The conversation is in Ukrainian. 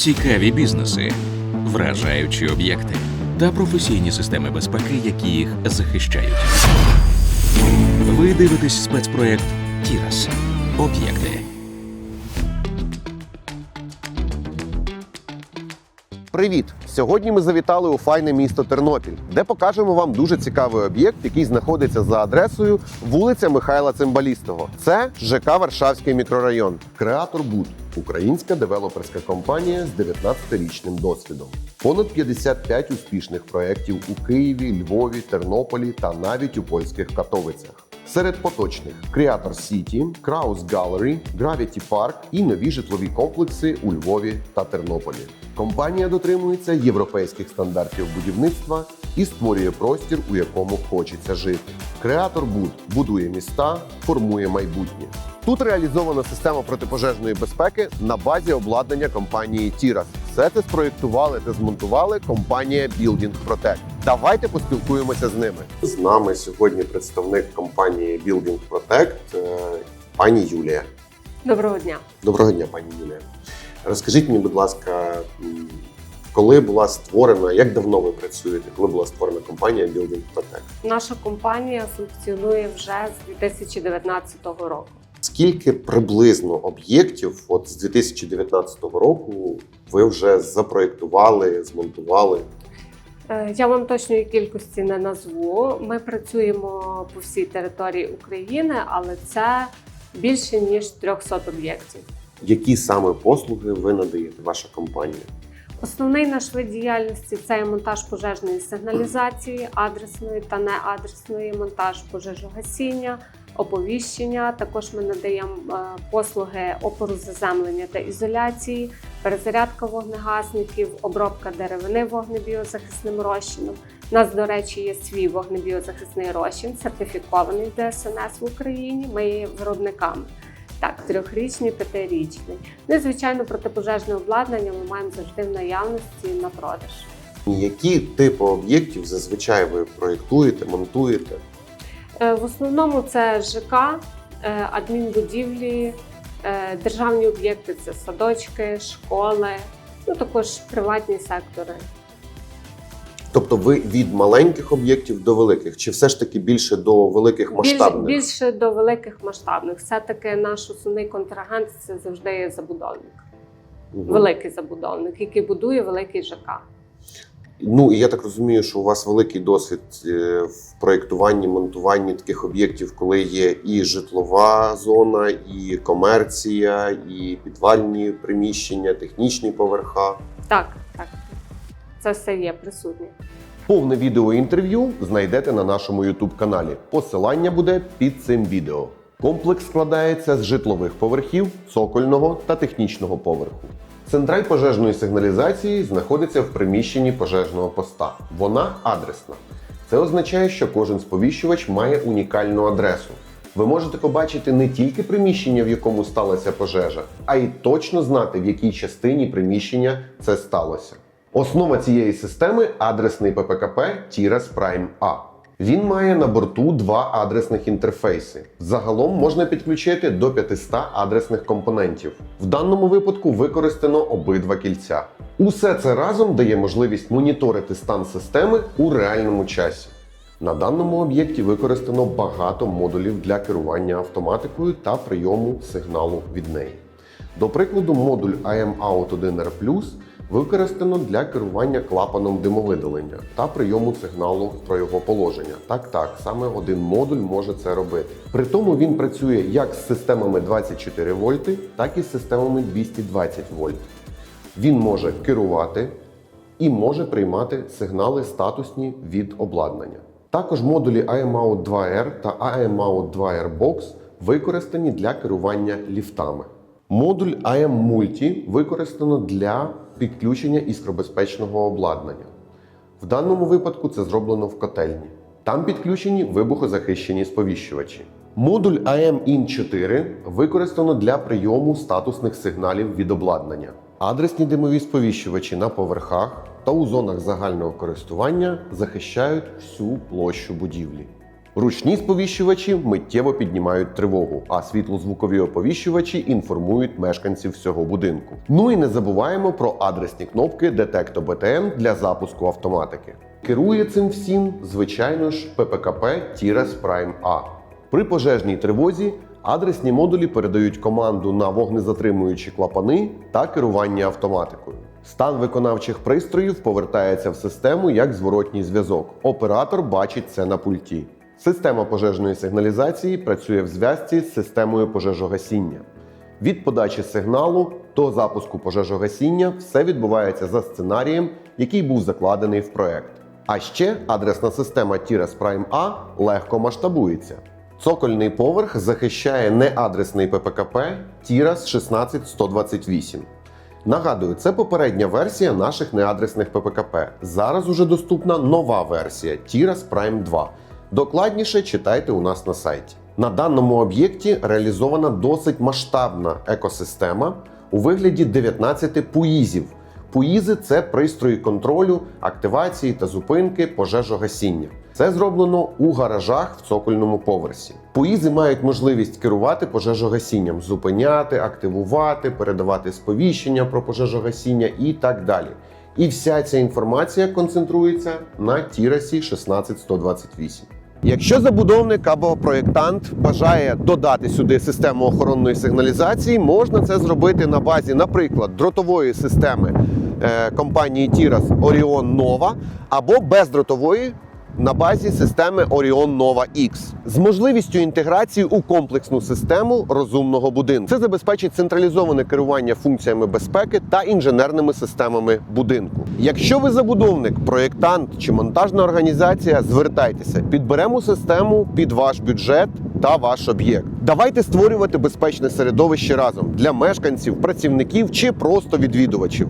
цікаві бізнеси, вражаючі об'єкти та професійні системи безпеки, які їх захищають. Ви дивитесь спецпроект Тірас. Об'єкти. Привіт! Сьогодні ми завітали у файне місто Тернопіль, де покажемо вам дуже цікавий об'єкт, який знаходиться за адресою вулиця Михайла Цимбалістого. Це ЖК Варшавський мікрорайон. Креатор Буд українська девелоперська компанія з 19-річним досвідом. Понад 55 успішних проєктів у Києві, Львові, Тернополі та навіть у польських Катовицях. Серед поточних Creator City, Kraus Gallery, Gravity Park і нові житлові комплекси у Львові та Тернополі. Компанія дотримується європейських стандартів будівництва і створює простір, у якому хочеться жити. Креатор Буд будує міста, формує майбутнє. Тут реалізована система протипожежної безпеки на базі обладнання компанії Тірас. Все це спроєктували та змонтували компанія Building Protect. Давайте поспілкуємося з ними. З нами сьогодні представник компанії Building Protect, е, пані Юлія. Доброго дня. Доброго дня, пані Юлія. Розкажіть мені, будь ласка, коли була створена, як давно ви працюєте, коли була створена компанія Building Protect? Наша компанія функціонує вже з 2019 року. Скільки приблизно об'єктів от з 2019 року ви вже запроєктували, змонтували? Е, Я вам точної кількості не назву. Ми працюємо по всій території України, але це більше ніж 300 об'єктів. Які саме послуги ви надаєте, ваша компанія? Основний наш вид діяльності це монтаж пожежної сигналізації, адресної та неадресної, монтаж пожежогасіння, оповіщення. Також ми надаємо е, послуги опору заземлення та ізоляції, перезарядка вогнегасників, обробка деревини вогнебіозахисним розчином. У нас, до речі, є свій вогнебіозахисний розчин, сертифікований ДСНС в Україні. Ми є виробниками. Так, трьохрічний, п'ятирічний. Ну і звичайно, протипожежне обладнання ми маємо завжди в наявності на продаж. Які типи об'єктів зазвичай ви проєктуєте, монтуєте? Е, В основному це ЖК, е, адмінбудівлі, е, державні об'єкти це садочки, школи, ну також приватні сектори. Тобто ви від маленьких об'єктів до великих, чи все ж таки більше до великих масштабних? Більше, більше до великих масштабних. Все-таки наш основний контрагент це завжди є забудовник, Мгм. великий забудовник, який будує великий ЖК. Ну і я так розумію, що у вас великий досвід в проєктуванні, монтуванні таких об'єктів, коли є і житлова зона, і комерція, і підвальні приміщення, технічні поверха. Так, так. Це все є присутнє. Повне відеоінтерв'ю знайдете на нашому YouTube каналі. Посилання буде під цим відео. Комплекс складається з житлових поверхів, цокольного та технічного поверху. Централь пожежної сигналізації знаходиться в приміщенні пожежного поста. Вона адресна. Це означає, що кожен сповіщувач має унікальну адресу. Ви можете побачити не тільки приміщення, в якому сталася пожежа, а й точно знати, в якій частині приміщення це сталося. Основа цієї системи адресний ППКП Tiras Prime A. Він має на борту два адресних інтерфейси. Загалом можна підключити до 500 адресних компонентів. В даному випадку використано обидва кільця. Усе це разом дає можливість моніторити стан системи у реальному часі. На даному об'єкті використано багато модулів для керування автоматикою та прийому сигналу від неї. До прикладу, модуль IM-Out 1R використано для керування клапаном димовидалення та прийому сигналу про його положення. Так, так, саме один модуль може це робити. При тому він працює як з системами 24 вольти, так і з системами 220 вольт. Він може керувати і може приймати сигнали статусні від обладнання. Також модулі IMOUT 2R та IMOUT 2R Box використані для керування ліфтами. Модуль IM Multi використано для підключення іскробезпечного обладнання. В даному випадку це зроблено в котельні. Там підключені вибухозахищені сповіщувачі. Модуль IM-IN 4 використано для прийому статусних сигналів від обладнання. Адресні димові сповіщувачі на поверхах та у зонах загального користування захищають всю площу будівлі. Ручні сповіщувачі миттєво піднімають тривогу, а світлозвукові оповіщувачі інформують мешканців всього будинку. Ну і не забуваємо про адресні кнопки Detecto BTN для запуску автоматики. Керує цим всім, звичайно ж, ППКП Тірес Prime A. При пожежній тривозі адресні модулі передають команду на вогнезатримуючі клапани та керування автоматикою. Стан виконавчих пристроїв повертається в систему як зворотній зв'язок. Оператор бачить це на пульті. Система пожежної сигналізації працює в зв'язці з системою пожежогасіння. Від подачі сигналу до запуску пожежогасіння все відбувається за сценарієм, який був закладений в проект. А ще адресна система Tires Prime A легко масштабується. Цокольний поверх захищає неадресний ППКП Tiras 16128. Нагадую, це попередня версія наших неадресних ППКП. Зараз уже доступна нова версія Tiras Prime 2. Докладніше читайте у нас на сайті. На даному об'єкті реалізована досить масштабна екосистема у вигляді 19 пуїзів. Пуїзи це пристрої контролю, активації та зупинки пожежогасіння. Це зроблено у гаражах в цокольному поверсі. Пуїзи мають можливість керувати пожежогасінням, зупиняти, активувати, передавати сповіщення про пожежогасіння і так далі. І вся ця інформація концентрується на Тірасі 16128. Якщо забудовник або проєктант бажає додати сюди систему охоронної сигналізації, можна це зробити на базі, наприклад, дротової системи е, компанії Tiras Orion Nova або бездротової на базі системи Orion Nova X з можливістю інтеграції у комплексну систему розумного будинку. Це забезпечить централізоване керування функціями безпеки та інженерними системами будинку. Якщо ви забудовник, проєктант чи монтажна організація, звертайтеся, підберемо систему під ваш бюджет та ваш об'єкт. Давайте створювати безпечне середовище разом для мешканців, працівників чи просто відвідувачів.